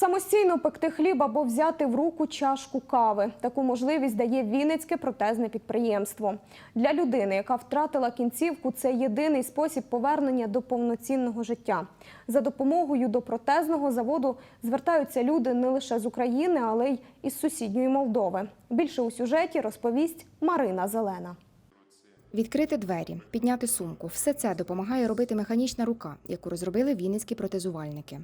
Самостійно пекти хліб або взяти в руку чашку кави. Таку можливість дає Вінницьке протезне підприємство. Для людини, яка втратила кінцівку, це єдиний спосіб повернення до повноцінного життя. За допомогою до протезного заводу звертаються люди не лише з України, але й із сусідньої Молдови. Більше у сюжеті розповість Марина Зелена. Відкрити двері, підняти сумку все це допомагає робити механічна рука, яку розробили вінницькі протезувальники.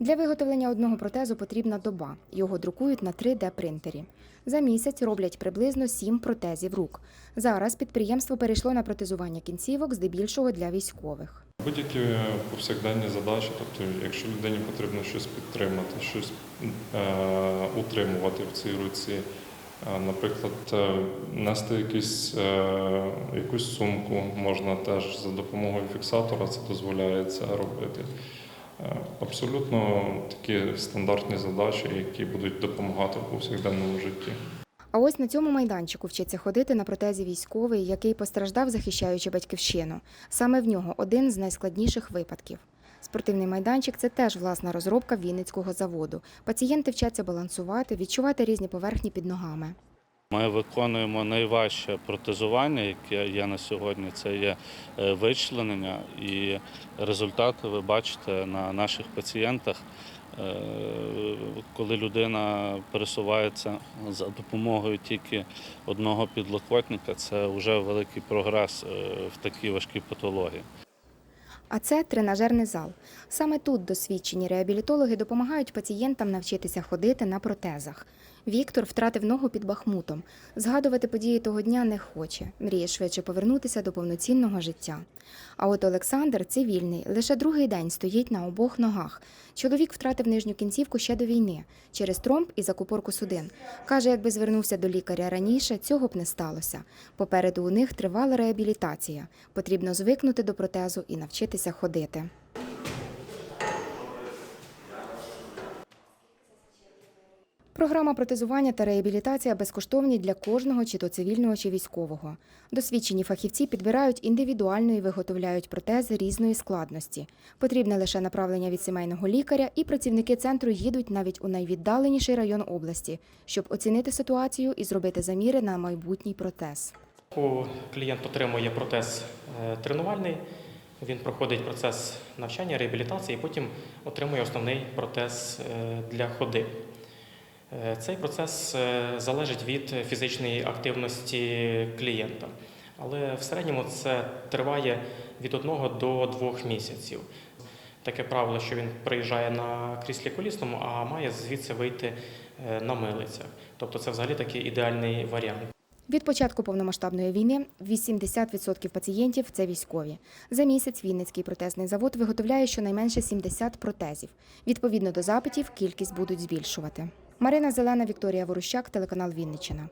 Для виготовлення одного протезу потрібна доба. Його друкують на 3D-принтері. За місяць роблять приблизно 7 протезів рук. Зараз підприємство перейшло на протезування кінцівок, здебільшого для військових. Будь-які повсякденні задачі, тобто, якщо людині потрібно щось підтримати, щось е, утримувати в цій руці, е, наприклад, е, нести якийсь, е, якусь сумку, можна теж за допомогою фіксатора це дозволяється робити. Е, Абсолютно такі стандартні задачі, які будуть допомагати в повсякденному житті. А ось на цьому майданчику вчиться ходити на протезі військовий, який постраждав, захищаючи батьківщину. Саме в нього один з найскладніших випадків. Спортивний майданчик це теж власна розробка Вінницького заводу. Пацієнти вчаться балансувати, відчувати різні поверхні під ногами. Ми виконуємо найважче протезування, яке є на сьогодні. Це є е, вичленення, і результати ви бачите на наших пацієнтах. Е, Коли людина пересувається за допомогою тільки одного підлокотника, це вже великий прогрес е, в такій важкій патології. А це тренажерний зал. Саме тут досвідчені реабілітологи допомагають пацієнтам навчитися ходити на протезах. Віктор втратив ногу під бахмутом. Згадувати події того дня не хоче. Мріє швидше повернутися до повноцінного життя. А от Олександр цивільний, лише другий день стоїть на обох ногах. Чоловік втратив нижню кінцівку ще до війни через тромб і закупорку судин. Каже, якби звернувся до лікаря раніше, цього б не сталося. Попереду у них тривала реабілітація. Потрібно звикнути до протезу і навчитися ходити. Програма протезування та реабілітація безкоштовні для кожного, чи то цивільного, чи військового. Досвідчені фахівці підбирають індивідуально і виготовляють протези різної складності. Потрібне лише направлення від сімейного лікаря, і працівники центру їдуть навіть у найвіддаленіший район області, щоб оцінити ситуацію і зробити заміри на майбутній протез. Спочатку клієнт отримує протез е, тренувальний, він проходить процес навчання, реабілітації, і потім отримує основний протез е, для ходи. Е, Цей процес е, залежить від фізичної активності клієнта, але в середньому це триває від 1 до 2 місяців. Таке правило, що він приїжджає на кріслі колісному, а має звідси вийти на милицях. Тобто це взагалі такий ідеальний варіант. Від початку повномасштабної війни 80% пацієнтів це військові. За місяць Вінницький протезний завод виготовляє щонайменше 70 протезів. Відповідно до запитів, кількість будуть збільшувати. Марина Зелена, Вікторія Ворущак, телеканал Вінниччина.